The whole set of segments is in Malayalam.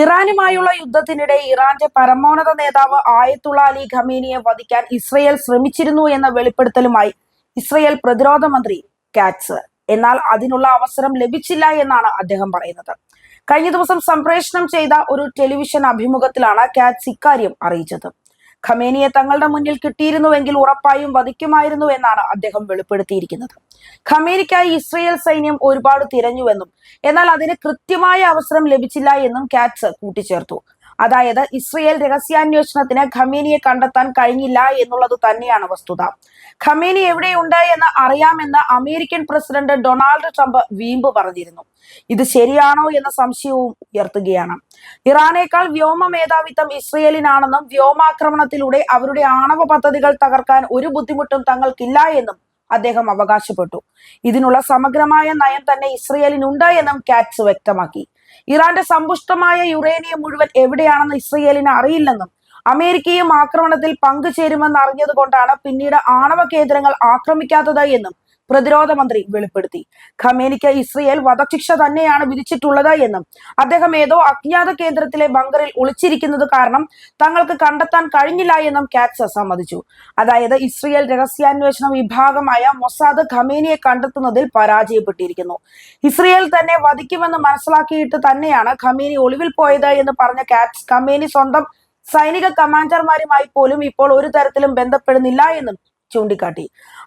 ഇറാനുമായുള്ള യുദ്ധത്തിനിടെ ഇറാന്റെ പരമോന്നത നേതാവ് ആയത്തുള്ള അലി ഖമീനിയെ വധിക്കാൻ ഇസ്രയേൽ ശ്രമിച്ചിരുന്നു എന്ന വെളിപ്പെടുത്തലുമായി ഇസ്രയേൽ പ്രതിരോധ മന്ത്രി കാറ്റ്സ്. എന്നാൽ അതിനുള്ള അവസരം ലഭിച്ചില്ല എന്നാണ് അദ്ദേഹം പറയുന്നത്. കഴിഞ്ഞ ദിവസം സംപ്രേഷണം ചെയ്ത ഒരു ടെലിവിഷൻ അഭിമുഖത്തിലാണ് കാറ്റ്സ് ഇക്കാര്യം അറിയിച്ചത്. ഖമേനിയെ തങ്ങളുടെ മുന്നിൽ കിട്ടിയിരുന്നുവെങ്കിൽ ഉറപ്പായും വധിക്കുമായിരുന്നു എന്നാണ് അദ്ദേഹം വെളിപ്പെടുത്തിയിരിക്കുന്നത്. ഖമേനിക്കായി ഇസ്രയേൽ സൈന്യം ഒരുപാട് തിരഞ്ഞുവെന്നും എന്നാൽ അതിന് കൃത്യമായ അവസരം ലഭിച്ചില്ല എന്നും കാറ്റ്സ് കൂട്ടിച്ചേർത്തു. അതായത് ഇസ്രയേൽ രഹസ്യാന്വേഷണത്തിന് ഖമീനിയെ കണ്ടെത്താൻ കഴിഞ്ഞില്ല എന്നുള്ളത് തന്നെയാണ് വസ്തുത. ഖമീനി എവിടെയുണ്ട് എന്ന് അറിയാമെന്ന് അമേരിക്കൻ പ്രസിഡന്റ് ഡൊണാൾഡ് ട്രംപ് വീമ്പ് പറഞ്ഞിരുന്നു. ഇത് ശരിയാണോ എന്ന സംശയവും ഉയർത്തുകയാണ്. ഇറാനേക്കാൾ വ്യോമ മേധാവിത്വം ഇസ്രയേലിനാണെന്നും വ്യോമാക്രമണത്തിലൂടെ അവരുടെ ആണവ പദ്ധതികൾ തകർക്കാൻ ഒരു ബുദ്ധിമുട്ടും തങ്ങൾക്കില്ല എന്നും അദ്ദേഹം അവകാശപ്പെട്ടു. ഇതിനുള്ള സമഗ്രമായ നയം തന്നെ ഇസ്രയേലിനുണ്ട് എന്നും കാറ്റ്സ് വ്യക്തമാക്കി. ഇറാന്റെ സമ്പുഷ്ടമായ യുറേനിയം മുഴുവൻ എവിടെയാണെന്ന് ഇസ്രയേലിന് അറിയില്ലെന്നും അമേരിക്കയും ആക്രമണത്തിൽ പങ്കുചേരുമെന്ന് അറിഞ്ഞതുകൊണ്ടാണ് പിന്നീട് ആണവ കേന്ദ്രങ്ങൾ ആക്രമിക്കാത്തത് എന്നും പ്രതിരോധ മന്ത്രി വെളിപ്പെടുത്തി. ഖമേനിക്ക് ഇസ്രയേൽ വധശിക്ഷ തന്നെയാണ് വിധിച്ചിട്ടുള്ളത് എന്നും അദ്ദേഹം ഏതോ അജ്ഞാത കേന്ദ്രത്തിലെ ബങ്കറിൽ ഒളിച്ചിരിക്കുന്നത് കാരണം തങ്ങൾക്ക് കണ്ടെത്താൻ കഴിഞ്ഞില്ല എന്നും കാറ്റ്സ് സമ്മതിച്ചു. അതായത് ഇസ്രയേൽ രഹസ്യാന്വേഷണ വിഭാഗമായ മൊസാദ് ഖമേനിയെ കണ്ടെത്തുന്നതിൽ പരാജയപ്പെട്ടിരിക്കുന്നു. ഇസ്രയേൽ തന്നെ വധിക്കുമെന്ന് മനസ്സിലാക്കിയിട്ട് തന്നെയാണ് ഖമേനി ഒളിവിൽ പോയത് എന്ന് പറഞ്ഞ കാറ്റ്സ് ഖമേനി സ്വന്തം സൈനിക കമാൻഡർമാരുമായി പോലും ഇപ്പോൾ ഒരു തരത്തിലും ബന്ധപ്പെടുന്നില്ല എന്നും ചൂണ്ടിക്കാട്ടി.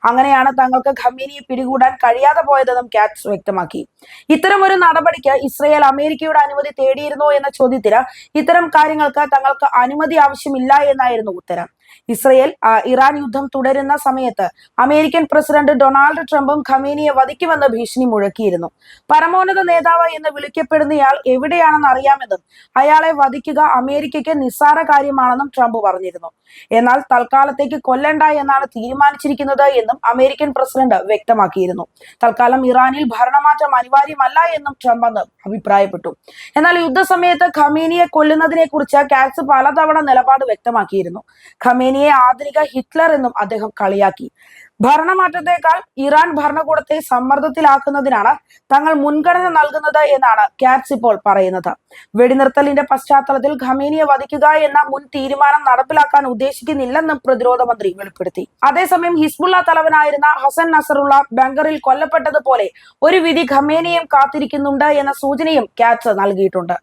അങ്ങനെയാണ് തങ്ങൾക്ക് ഖമീനിയെ പിടികൂടാൻ കഴിയാതെ പോയതെന്നും കാറ്റ്സ് വ്യക്തമാക്കി. ഇത്തരം ഒരു നടപടിക്ക് ഇസ്രയേൽ അമേരിക്കയുടെ അനുമതി തേടിയിരുന്നോ എന്ന ചോദ്യത്തിന് ഇത്തരം കാര്യങ്ങൾക്ക് തങ്ങൾക്ക് അനുമതി ആവശ്യമില്ല എന്നായിരുന്നു ഉത്തരം. ഇസ്രയേൽ ഇറാൻ യുദ്ധം തുടരുന്ന സമയത്ത് അമേരിക്കൻ പ്രസിഡന്റ് ഡൊണാൾഡ് ട്രംപും ഖമീനിയെ വധിക്കുമെന്ന് ഭീഷണി മുഴക്കിയിരുന്നു. പരമോന്നത നേതാവ് എന്ന് വിളിക്കപ്പെടുന്നയാൾ എവിടെയാണെന്ന് അറിയാമെന്നും അയാളെ വധിക്കുക അമേരിക്കയ്ക്ക് നിസ്സാര കാര്യമാണെന്നും ട്രംപ് പറഞ്ഞിരുന്നു. എന്നാൽ തൽക്കാലത്തേക്ക് കൊല്ലണ്ട എന്നാണ് തീരുമാനിച്ചിരിക്കുന്നത് എന്നും അമേരിക്കൻ പ്രസിഡന്റ് വ്യക്തമാക്കിയിരുന്നു. തൽക്കാലം ഇറാനിൽ ഭരണമാറ്റം അനിവാര്യമല്ല എന്നും ട്രംപ് അന്ന് അഭിപ്രായപ്പെട്ടു. എന്നാൽ യുദ്ധസമയത്ത് ഖമീനിയെ കൊല്ലുന്നതിനെ കുറിച്ച് കാറ്റ്സ് പലതവണ നിലപാട് വ്യക്തമാക്കിയിരുന്നു. ഖമേനിയെ ആധുനിക ഹിറ്റ്ലർ എന്നും അദ്ദേഹം കളിയാക്കി. ഭരണമാറ്റത്തെക്കാൾ ഇറാൻ ഭരണകൂടത്തെ സമ്മർദ്ദത്തിലാക്കുന്നതിനാണ് തങ്ങൾ മുൻഗണന നൽകുന്നത് എന്നാണ് കാറ്റ്സ് ഇപ്പോൾ പറയുന്നത്. വെടിനിർത്തലിന്റെ പശ്ചാത്തലത്തിൽ ഖമേനിയെ വധിക്കുക എന്ന മുൻ തീരുമാനം നടപ്പിലാക്കാൻ ഉദ്ദേശിക്കുന്നില്ലെന്നും പ്രതിരോധ മന്ത്രി വെളിപ്പെടുത്തി. അതേസമയം ഹിസ്ബുള്ള തലവനായിരുന്ന ഹസൻ നസറുള്ള ബംഗറിൽ കൊല്ലപ്പെട്ടതുപോലെ ഒരു വിധി ഖമേനിയും കാത്തിരിക്കുന്നുണ്ട് എന്ന സൂചനയും കാറ്റ്സ് നൽകിയിട്ടുണ്ട്.